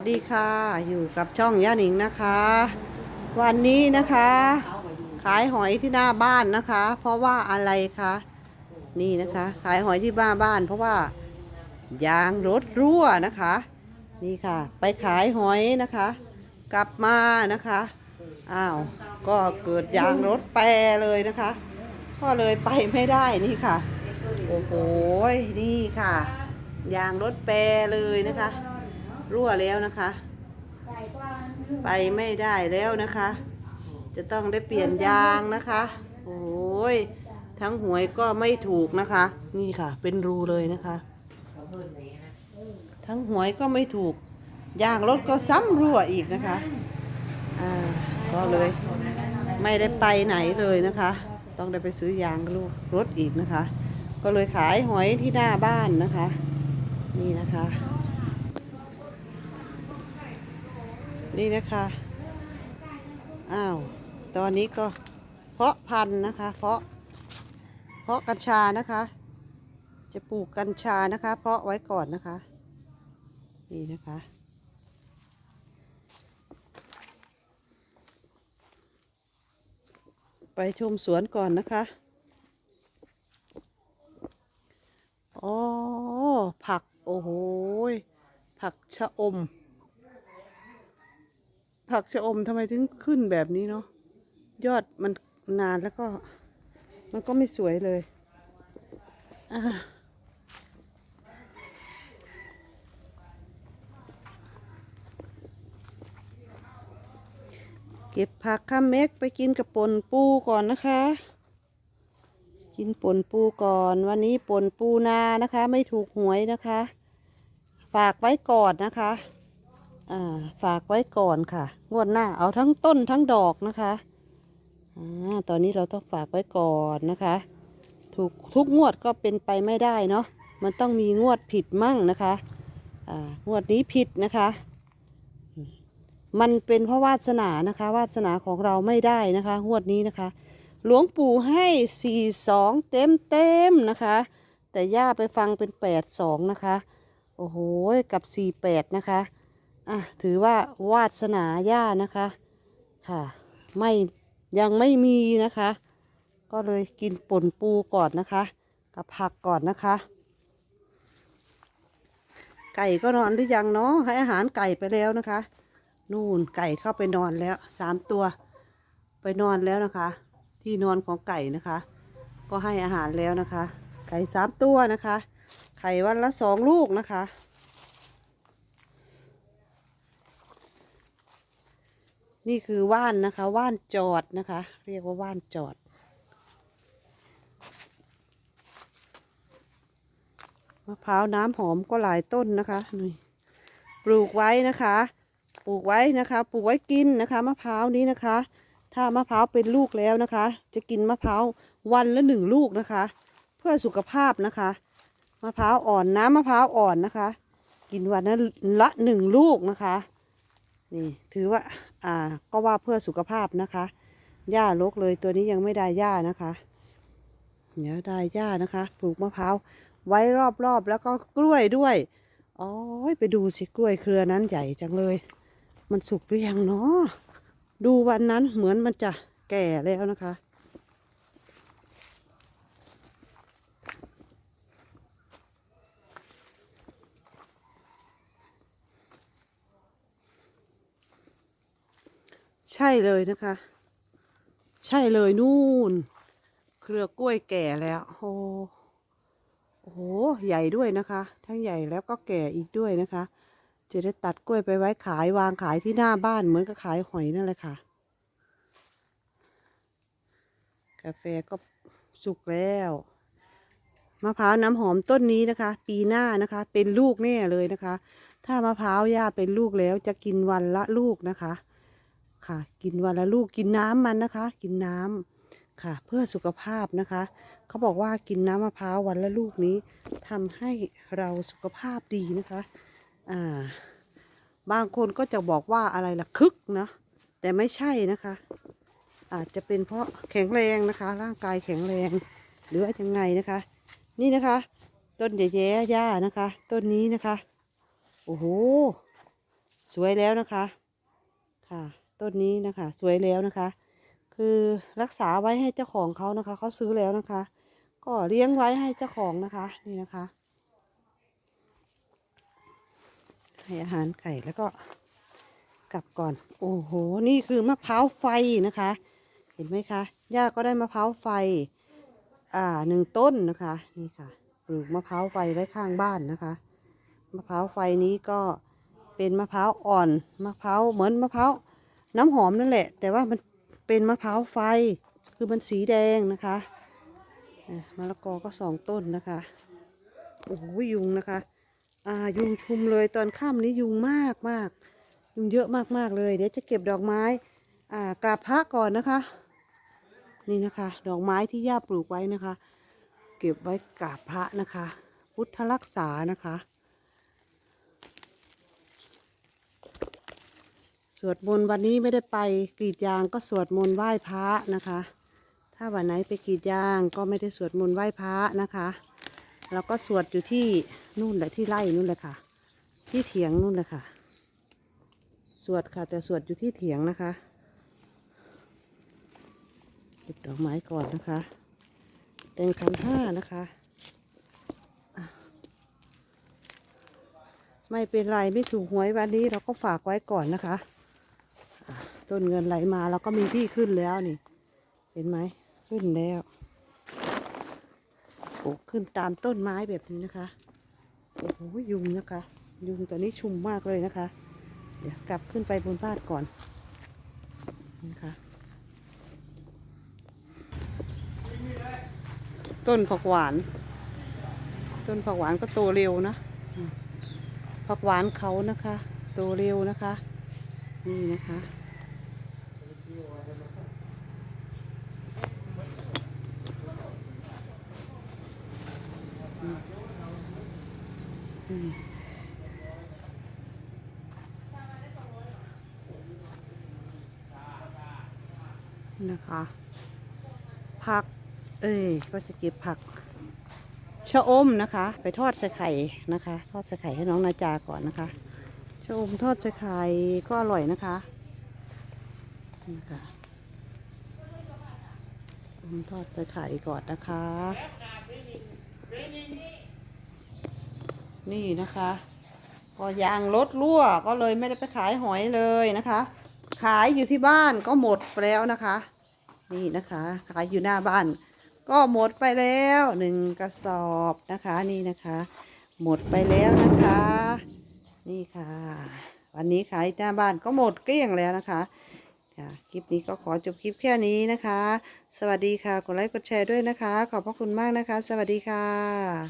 สวัสดีค่ะอยู่กับช่องย่าหนิงนะคะ วันนี้นะคะ ขายหอยที่หน้าบ้านนะคะ เพราะว่าอะไรคะนี่นะคะ ขายหอยที่บ้านบ้าน เพราะว่ายางรถรั่วนะคะ นี่ค่ะ ไปขายหอยนะคะ กลับมานะคะอ้าวก็เกิดยางรถแปรเลยนะคะ ก็เลยไปไม่ได้นี่ค่ะโอ้โหนี่ค่ะ ยางรถแปรเลยนะคะ รั่วแล้วนะคะ ไปไม่ได้แล้วนะคะ จะต้องได้เปลี่ยนยางนะคะ โอ้ยทั้งหวยก็ไม่ถูกนะคะ นี่ค่ะ เป็นรูเลยนะคะ ทั้งหวยก็ไม่ถูกยางรถก็ซ้ำรั่วอีกนะคะอ่าก็เลยไม่ได้ไปไหนเลยนะคะ ต้องได้ไปซื้อยางลูกรถอีกนะคะ ก็เลยขายหอยที่หน้าบ้านนะคะ นี่นะคะ นี่นะคะ อ้าว ตอนนี้ก็เพาะพันธุ์นะคะ เพาะ เพาะกัญชานะคะ จะปลูกกัญชานะคะ เพาะไว้ก่อนนะคะ นี่นะคะไปชมสวนก่อนนะคะ อ๋อ ผัก โอ้โห ผักชะอม ผักชะอมทำไมถึงขึ้นแบบนี้เนาะยอดมันนานแล้วก็ มันก็ไม่สวยเลยเก็บผักข้ามเม็กไปกินกับปนปูก่อนนะคะ กินปนปูก่อน วันนี้ปนปูนานะคะ ไม่ถูกหวยนะคะ ฝากไว้ก่อนนะคะ ฝากไว้ก่อนค่ะ งวดหน้าเอาทั้งต้นทั้งดอกนะคะอ่าตอนนี้เราต้องฝากไว้ก่อนนะคะ ถูกทุกงวดก็เป็นไปไม่ได้เนาะ มันต้องมีงวดผิดมั่งนะคะอ่างวดนี้ผิดนะคะ มันเป็นเพราะวาสนานะคะ วาสนาของเราไม่ได้นะคะ งวดนี้นะคะ หลวงปู่ให้สี่สองเต็มเต็มนะคะ แต่ย่าไปฟังเป็นแปดสองนะคะ โอ้โห กับสี่แปดนะคะ อะถือว่าวาสนาย่านะคะค่ะ ไม่ยังไม่มีนะคะ ก็เลยกินป่นปูก่อนนะคะ กับผักก่อนนะคะ ไก่ก็นอนหรือยังเนาะให้อาหารไก่ไปแล้วนะคะ นู่นไก่เข้าไปนอนแล้วสามตัว ไปนอนแล้วนะคะ ที่นอนของไก่นะคะ ก็ให้อาหารแล้วนะคะ ไก่สามตัวนะคะ ไข่วันละสองลูกนะคะ นี่คือว่านนะคะ ว่านจอดนะคะ เรียกว่าว่านจอด มะพร้าวน้ำหอมก็หลายต้นนะคะนี่ปลูกไว้นะคะ ปลูกไว้นะคะ ปลูกไว้กินนะคะ มะพร้าวนี้นะคะ ถ้ามะพร้าวเป็นลูกแล้วนะคะ จะกินมะพร้าววันละหนึ่งลูกนะคะ เพื่อสุขภาพนะคะ มะพร้าวอ่อนน้ำมะพร้าวอ่อนนะคะ กินวันละละหนึ่งลูกนะคะ นี่ถือว่า อ่า ก็ว่าเพื่อสุขภาพนะคะหญ้าลกเลยตัวนี้ยังไม่ได้หญ้านะคะเดี๋ยวได้หญ้านะคะ ปลูกมะพร้าวไว้รอบๆแล้วก็กล้วยด้วยอ๋อไปดูสิกล้วยเครือนั้นใหญ่จังเลย มันสุกหรือยังเนาะดูวันนั้นเหมือนมันจะแก่แล้วนะคะ ใช่เลยนะคะ ใช่เลยนู่น เครือกล้วยแก่แล้วโอ้โอ้โหใหญ่ด้วยนะคะ ทั้งใหญ่แล้วก็แก่อีกด้วยนะคะ จะได้ตัดกล้วยไปไว้ขายวางขายที่หน้าบ้านเหมือนกับขายหอยนั่นแหละค่ะ กาแฟก็สุกแล้วมะพร้าวน้ำหอมต้นนี้นะคะ ปีหน้านะคะ เป็นลูกแน่เลยนะคะ ถ้ามะพร้าวย่าเป็นลูกแล้วจะกินวันละลูกนะคะ ค่ะ กินวันละลูกกินน้ำมันนะคะ กินน้ำค่ะ เพื่อสุขภาพนะคะ เขาบอกว่ากินน้ำมะพร้าววันละลูกนี้ทำให้เราสุขภาพดีนะคะอ่าบางคนก็จะบอกว่าอะไรล่ะคึกนะแต่ไม่ใช่นะคะ อาจจะเป็นเพราะแข็งแรงนะคะ ร่างกายแข็งแรง หรือว่ายังไงนะคะ นี่นะคะ ต้นแย่ๆย่านะคะ ต้นนี้นะคะ โอ้โห สวยแล้วนะคะ ค่ะ ต้นนี้นะคะ สวยแล้วนะคะ คือรักษาไว้ให้เจ้าของเขานะคะเขาซื้อแล้วนะคะ ก็เลี้ยงไว้ให้เจ้าของนะคะนี่นะคะให้อาหารไก่แล้วก็กลับก่อน โอ้โห นี่คือมะพร้าวไฟนะคะ เห็นไหมคะย่าก็ได้มะพร้าวไฟ อ่าหนึ่งต้นนะคะ นี่ค่ะ ปลูกมะพร้าวไฟไว้ข้างบ้านนะคะ มะพร้าวไฟนี้ก็เป็นมะพร้าวอ่อน มะพร้าวเหมือนมะพร้าว น้ำหอมนั่นแหละ แต่ว่ามันเป็นมะพร้าวไฟ คือมันสีแดงนะคะมะละกอก็สองต้นนะคะโอ้โหยุงนะคะอ่ายุงชุมเลยตอนค่ำนี้ยุงมากมากยุงเยอะมากมากเลย เดี๋ยวจะเก็บดอกไม้อ่ากราบพระก่อนนะคะ นี่นะคะ ดอกไม้ที่ย่าปลูกไว้นะคะ เก็บไว้กราบพระนะคะ พุทธรักษานะคะ สวดมนต์วันนี้ไม่ได้ไปกรีดยางก็สวดมนต์ไหว้พระนะคะ ถ้าวันไหนไปกรีดยางก็ไม่ได้สวดมนต์ไหว้พระนะคะแล้วก็สวดอยู่ที่นู่นแหละที่ไร่นู่นเลยค่ะ ที่เถียงนู่นเลยค่ะ สวดค่ะ แต่สวดอยู่ที่เถียงนะคะเก็บดอกไม้ก่อนนะคะแต่งขันห้านะคะไม่เป็นไรไม่ถูกหวยวันนี้เราก็ฝากไว้ก่อนนะคะ ต้นเงินไหลมาเราก็มีที่ขึ้นแล้วนี่ เห็นไหมขึ้นแล้วปลูกขึ้นตามต้นไม้แบบนี้นะคะโอ้โหยุงนะคะ ยุงตัวนี้ชุมมากเลยนะคะ เดี๋ยวกลับขึ้นไปบนบ้านก่อนนะคะต้นผักหวาน ต้นผักหวานก็โตเร็วนะผักหวานเขานะคะ โตเร็วนะคะ นี่นะคะ นะคะ ผัก เอ้ย ก็จะเก็บผักชะอมนะคะ ไปทอดใส่ไข่นะคะ ทอดใส่ไข่ให้น้องนาจาก่อนนะคะชะอมทอดใส่ไข่ก็อร่อยนะคะนะคะอมทอดใส่ไข่ก่อนนะคะ นี่นะคะพอยางรถรั่วก็เลยไม่ได้ไปขายหอยเลยนะคะ ขายอยู่ที่บ้านก็หมดไปแล้วนะคะ นี่นะคะ ขายอยู่หน้าบ้าน ก็หมดไปแล้วหนึ่งกระสอบนะคะนี่นะคะ หมดไปแล้วนะคะ นี่ค่ะ วันนี้ขายหน้าบ้านก็หมดเกลี้ยงแล้วนะคะ ค่ะคลิปนี้ก็ขอจบคลิปแค่นี้นะคะ สวัสดีค่ะ กดไลค์กดแชร์ด้วยนะคะ ขอบพระคุณมากนะคะ สวัสดีค่ะ